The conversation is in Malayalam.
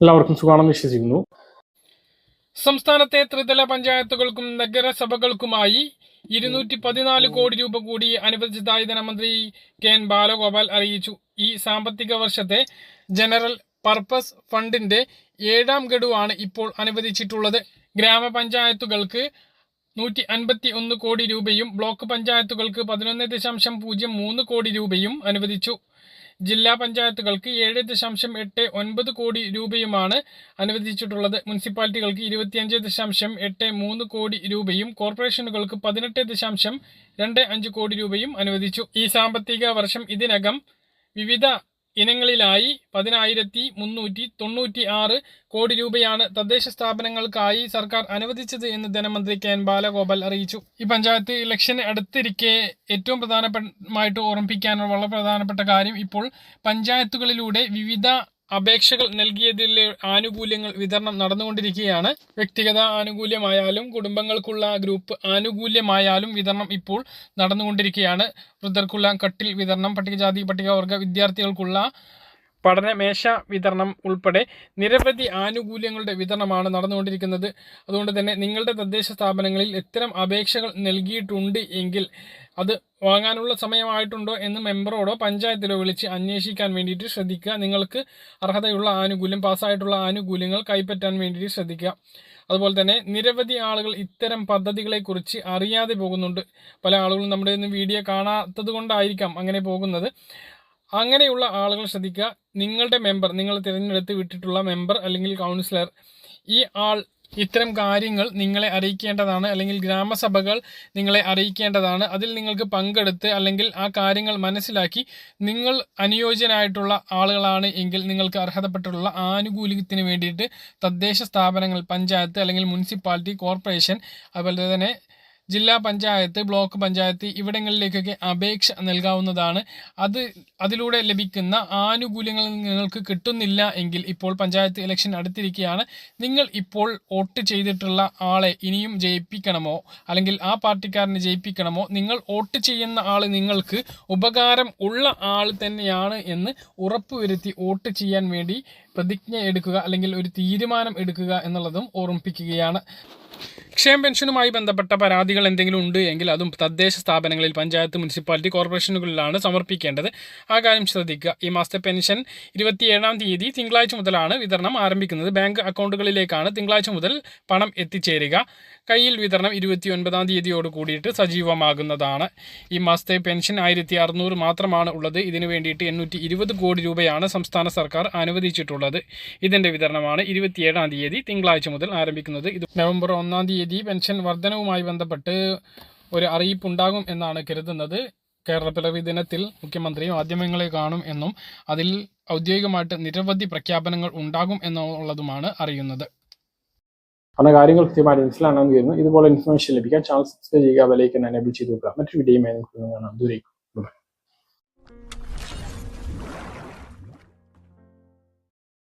എല്ലാവർക്കും സുഖമാണെന്ന് വിശ്വസിക്കുന്നു. സംസ്ഥാനത്തെ ത്രിതല പഞ്ചായത്തുകൾക്കും നഗരസഭകൾക്കുമായി ഇരുന്നൂറ്റി പതിനാല് കോടി രൂപ കൂടി അനുവദിച്ചതായി ധനമന്ത്രി കെ എൻ ബാലഗോപാൽ അറിയിച്ചു. ഈ സാമ്പത്തിക വർഷത്തെ ജനറൽ പർപ്പസ് ഫണ്ടിന്റെ ഏഴാം ഗഡുവാണ് ഇപ്പോൾ അനുവദിച്ചിട്ടുള്ളത്. ഗ്രാമപഞ്ചായത്തുകൾക്ക് നൂറ്റി അൻപത്തി ഒന്ന് കോടി രൂപയും ബ്ലോക്ക് പഞ്ചായത്തുകൾക്ക് പതിനൊന്ന് ദശാംശം പൂജ്യം മൂന്ന് കോടി രൂപയും അനുവദിച്ചു. ജില്ലാ പഞ്ചായത്തുകൾക്ക് ഏഴ് ദശാംശം എട്ട് ഒൻപത് കോടി രൂപയുമാണ് അനുവദിച്ചിട്ടുള്ളത്. മുനിസിപ്പാലിറ്റികൾക്ക് ഇരുപത്തിയഞ്ച് ദശാംശം എട്ട് മൂന്ന് കോടി രൂപയും കോർപ്പറേഷനുകൾക്ക് പതിനെട്ട് ദശാംശം രണ്ട് അഞ്ച് കോടി രൂപയും അനുവദിച്ചു. ഈ സാമ്പത്തിക വർഷം ഇതിനകം വിവിധ ഇനങ്ങളിലായി പതിനായിരത്തി മുന്നൂറ്റി തൊണ്ണൂറ്റി ആറ് കോടി രൂപയാണ് തദ്ദേശ സ്ഥാപനങ്ങൾക്കായി സർക്കാർ അനുവദിച്ചത് എന്ന് ധനമന്ത്രി കെ എൻ ബാലഗോപാൽ അറിയിച്ചു. ഈ പഞ്ചായത്ത് ഇലക്ഷൻ അടുത്തിരിക്കെ ഏറ്റവും പ്രധാനപ്പെട്ടമായിട്ട് ഓർമ്മിപ്പിക്കാനുള്ള വളരെ പ്രധാനപ്പെട്ട കാര്യം ഇപ്പോൾ പഞ്ചായത്തുകളിലൂടെ വിവിധ അപേക്ഷകൾ നൽകിയതിലെ ആനുകൂല്യങ്ങൾ വിതരണം നടന്നുകൊണ്ടിരിക്കുകയാണ്. വ്യക്തിഗത ആനുകൂല്യമായാലും കുടുംബങ്ങൾക്കുള്ള ഗ്രൂപ്പ് ആനുകൂല്യമായാലും വിതരണം ഇപ്പോൾ നടന്നുകൊണ്ടിരിക്കുകയാണ്. വൃദ്ധർക്കുള്ള കട്ടിൽ വിതരണം പട്ടികജാതി പട്ടികവർഗ വിദ്യാർത്ഥികൾക്കുള്ള പഠനമേശ വിതരണം ഉൾപ്പെടെ നിരവധി ആനുകൂല്യങ്ങളുടെ വിതരണമാണ് നടന്നുകൊണ്ടിരിക്കുന്നത്. അതുകൊണ്ട് തന്നെ നിങ്ങളുടെ തദ്ദേശ സ്ഥാപനങ്ങളിൽ ഇത്തരം അപേക്ഷകൾ നൽകിയിട്ടുണ്ട് എങ്കിൽ അത് വാങ്ങാനുള്ള സമയമായിട്ടുണ്ടോ എന്ന് മെമ്പറോടോ പഞ്ചായത്തിലോ വിളിച്ച് അന്വേഷിക്കാൻ വേണ്ടിയിട്ട് ശ്രദ്ധിക്കുക. നിങ്ങൾക്ക് അർഹതയുള്ള ആനുകൂല്യം പാസ്സായിട്ടുള്ള ആനുകൂല്യങ്ങൾ കൈപ്പറ്റാൻ വേണ്ടിയിട്ട് ശ്രദ്ധിക്കുക. അതുപോലെ തന്നെ നിരവധി ആളുകൾ ഇത്തരം പദ്ധതികളെക്കുറിച്ച് അറിയാതെ പോകുന്നുണ്ട്. പല ആളുകളും നമ്മുടെ ഇന്ന് വീഡിയോ കാണാത്തത് കൊണ്ടായിരിക്കാം അങ്ങനെ പോകുന്നത്. അങ്ങനെയുള്ള ആളുകൾ ശ്രദ്ധിക്കുക. നിങ്ങളുടെ മെമ്പർ നിങ്ങൾ തിരഞ്ഞെടുത്ത് വിട്ടിട്ടുള്ള മെമ്പർ അല്ലെങ്കിൽ കൗൺസിലർ ഈ ആൾ ഇത്തരം കാര്യങ്ങൾ നിങ്ങളെ അറിയിക്കേണ്ടതാണ് അല്ലെങ്കിൽ ഗ്രാമസഭകൾ നിങ്ങളെ അറിയിക്കേണ്ടതാണ്. അതിൽ നിങ്ങൾക്ക് പങ്കെടുത്ത് അല്ലെങ്കിൽ ആ കാര്യങ്ങൾ മനസ്സിലാക്കി നിങ്ങൾ അനുയോജ്യനായിട്ടുള്ള ആളുകളാണ് എങ്കിൽ നിങ്ങൾക്ക് അർഹതപ്പെട്ടുള്ള ആനുകൂല്യത്തിന് വേണ്ടിയിട്ട് തദ്ദേശ സ്ഥാപനങ്ങൾ പഞ്ചായത്ത് അല്ലെങ്കിൽ മുനിസിപ്പാലിറ്റി കോർപ്പറേഷൻ അതുപോലെ തന്നെ ജില്ലാ പഞ്ചായത്ത് ബ്ലോക്ക് പഞ്ചായത്ത് ഇവിടങ്ങളിലേക്കൊക്കെ അപേക്ഷ നൽകാവുന്നതാണ്. അത് അതിലൂടെ ലഭിക്കുന്ന ആനുകൂല്യങ്ങൾ നിങ്ങൾക്ക് കിട്ടുന്നില്ല എങ്കിൽ ഇപ്പോൾ പഞ്ചായത്ത് ഇലക്ഷൻ അടുത്തിരിക്കുകയാണ്. നിങ്ങൾ ഇപ്പോൾ വോട്ട് ചെയ്തിട്ടുള്ള ആളെ ഇനിയും ജയിപ്പിക്കണമോ? അല്ലെങ്കിൽ ആ പാർട്ടിക്കാരനെ ജയിപ്പിക്കണമോ? നിങ്ങൾ വോട്ട് ചെയ്യുന്ന ആൾ നിങ്ങൾക്ക് ഉപകാരം ഉള്ള ആൾ തന്നെയാണ് എന്ന് ഉറപ്പുവരുത്തി വോട്ട് ചെയ്യാൻ വേണ്ടി പ്രതിജ്ഞ എടുക്കുക അല്ലെങ്കിൽ ഒരു തീരുമാനം എടുക്കുക എന്നുള്ളതും ഓർമ്മിപ്പിക്കുകയാണ്. ക്ഷേമ പെൻഷനുമായി ബന്ധപ്പെട്ട പരാതികൾ എന്തെങ്കിലും ഉണ്ട് എങ്കിൽ അതും തദ്ദേശ സ്ഥാപനങ്ങളിൽ പഞ്ചായത്ത് മുനിസിപ്പാലിറ്റി കോർപ്പറേഷനുകളിലാണ് സമർപ്പിക്കേണ്ടത്. ആ കാര്യം ശ്രദ്ധിക്കുക. ഈ മാസത്തെ പെൻഷൻ ഇരുപത്തിയേഴാം തീയതി തിങ്കളാഴ്ച മുതലാണ് വിതരണം ആരംഭിക്കുന്നത്. ബാങ്ക് അക്കൗണ്ടുകളിലേക്കാണ് തിങ്കളാഴ്ച മുതൽ പണം എത്തിച്ചേരുക. കയ്യിൽ വിതരണം ഇരുപത്തി ഒൻപതാം തീയതിയോട് കൂടിയിട്ട് സജീവമാകുന്നതാണ്. ഈ മാസത്തെ പെൻഷൻ ആയിരത്തി അറുന്നൂറ് മാത്രമാണ് ഉള്ളത്. ഇതിനു വേണ്ടിയിട്ട് എണ്ണൂറ്റി ഇരുപത് കോടി രൂപയാണ് സംസ്ഥാന സർക്കാർ അനുവദിച്ചിട്ടുള്ളത്. ഇതിന്റെ വിതരണമാണ് ഇരുപത്തിയേഴാം തീയതി തിങ്കളാഴ്ച മുതൽ ആരംഭിക്കുന്നത്. ഇത് നവംബർ ഒന്നാം തീയതി പെൻഷൻ വർധനവുമായി ബന്ധപ്പെട്ട് ഒരു അറിയിപ്പുണ്ടാകും എന്നാണ് കരുതുന്നത്. കേരള പിറവി ദിനത്തിൽ മുഖ്യമന്ത്രി മാധ്യമങ്ങളെ കാണും എന്നും അതിൽ ഔദ്യോഗികമായിട്ട് നിരവധി പ്രഖ്യാപനങ്ങൾ ഉണ്ടാകും എന്നുള്ളതുമാണ് അറിയുന്നത്. പറഞ്ഞ കാര്യങ്ങൾ കൃത്യമായിട്ട് മനസ്സിലാണെന്ന് കരുതുന്നു ഇതുപോലെ ഇൻഫർമേഷൻ ലഭിക്കാൻ ചാനൽ സബ്സ്ക്രൈബ് ചെയ്യുക വിലയ്ക്ക് എനേബിൾ ചെയ്ത് വെക്കുക. മറ്റൊരു നമുക്ക് കാണാം. ദൂരേക്കും.